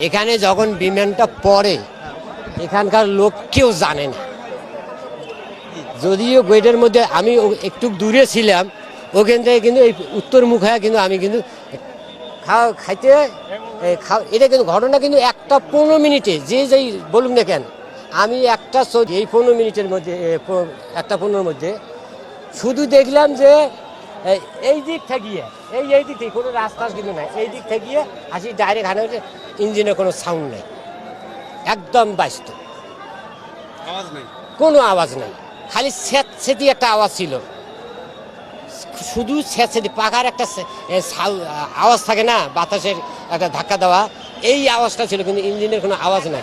এখানে যখন বিমানটা পড়ে, এখানকার লোক কেউ জানে না। যদিও গেটের মধ্যে আমি একটু দূরে ছিলাম, ওখান থেকে কিন্তু এই উত্তর মুখে কিন্তু আমি কিন্তু খাওয়া খাইতে খাও, এটা কিন্তু ঘটনা কিন্তু একটা পনেরো মিনিটে, যে যেই বলুন না কেন, আমি একটা এই পনেরো মিনিটের মধ্যে একটা পনেরোর মধ্যে শুধু দেখলাম যে এই- দিক থাকিয়ে এই এই দিক থেকে কোনো রাস্তা কিন্তু নাই। এই দিক থাকিয়ে আসি ডাইরেক্ট হানা হচ্ছে ইঞ্জিনের কোনো সাউন্ড নেই। একদম ব্যস্ত। আওয়াজ নাই? কোনো আওয়াজ নেই। খালি স্যাঁত সেতি একটা আওয়াজ ছিল। শুধু স্যাঁত সেতি পাখার একটা আওয়াজ থাকে না বাতাসের একটা ধাক্কা দেওয়া। এই আওয়াজটা ছিল কিন্তু ইঞ্জিনের কোনো আওয়াজ নাই।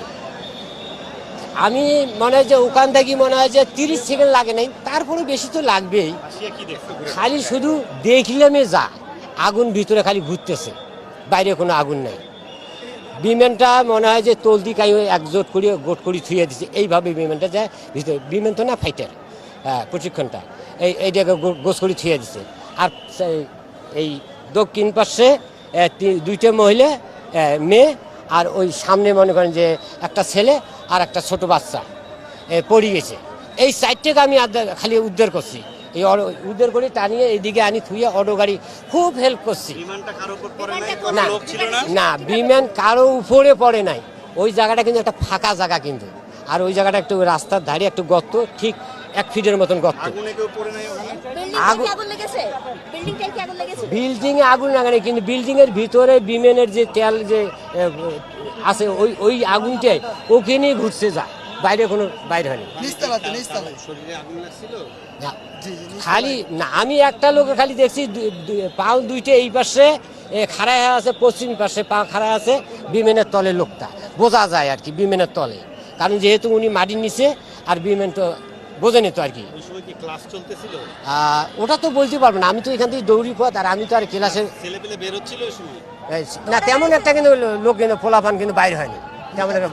আমি মনে হয় যে ওখান থেকে মনে হয় যে তিরিশ সেকেন্ড লাগে নাই তারপরে বেশি তো লাগবেই। খালি শুধু দেখলামে যা আগুন ভিতরে খালি ঘুরতেছে বাইরে কোনো আগুন নাই। বিমানটা মনে হয় যে তলদি কাই একজোট করে গোট করে থুয়ে দিছে এইভাবে বিমানটা যায় ভিতরে বিমান তো না ফাইটার হ্যাঁ প্রশিক্ষণটা। এই এইটাকে গো- গোছ করে থুয়ে দিছে। আর এই দক্ষিণ পাশে দুইটা মহিলা মেয়ে আর ওই সামনে মনে করেন যে একটা ছেলে আর একটা ছোট বাচ্চা এ, পড়ে গেছে। এই সাইডটাকে আমি খালি উদ্ধার করছি। এই অটো- উদ্ধার করে টানিয়ে এইদিকে আনি থুয়ে অটো গাড়ি খুব হেল্প করছি। বিমানটা কারও উপর পড়ে নাই? কোনো না লোক ছিল না? না বিমান কারও উপরে পড়ে নাই। ওই জায়গাটা কিন্তু একটা ফাঁকা জায়গা কিন্তু। আর ওই জায়গাটা একটু রাস্তার ধারে একটু গর্ত ঠিক এক ফিটের মতন গর্ত। আগুনে কেউ পড়ে নাই ওখানে? বিল্ডিং আগুন- কি আগুন লেগেছে? বিল্ডিং কি আগুন লেগেছে? বিল্ডিং এ আগুন লাগানি কিন্তু বিল্ডিং এর ভিতরে বিমানের যে তেল যে আছে ওই ওই আগুনটাই ওখানেই ঘুরছে যা। বাইরে কোনো বাইরে হয়নি। খালি না আমি একটা লোক খালি দেখছি পাও দুইটা এই পাশে এ, খাড়ায় আছে পশ্চিম পাশে পা খাড়ায় আছে বিমানের তলে লোকটা। বোঝা যায় আর কি বিমানের তলে। কারণ যেহেতু উনি মাটির নিচে আর বিমান তো বোঝেনি তো আর কি। ওটা তো বলতে পারব না। আমি তো এখান থেকে দৌড়ি পথ আর আমি তো আর ক্লাসে না তেমন একটা কিন্তু লোক কিন্তু ফোলাফান কিন্তু বাইরে হয়নি। তেমন একটা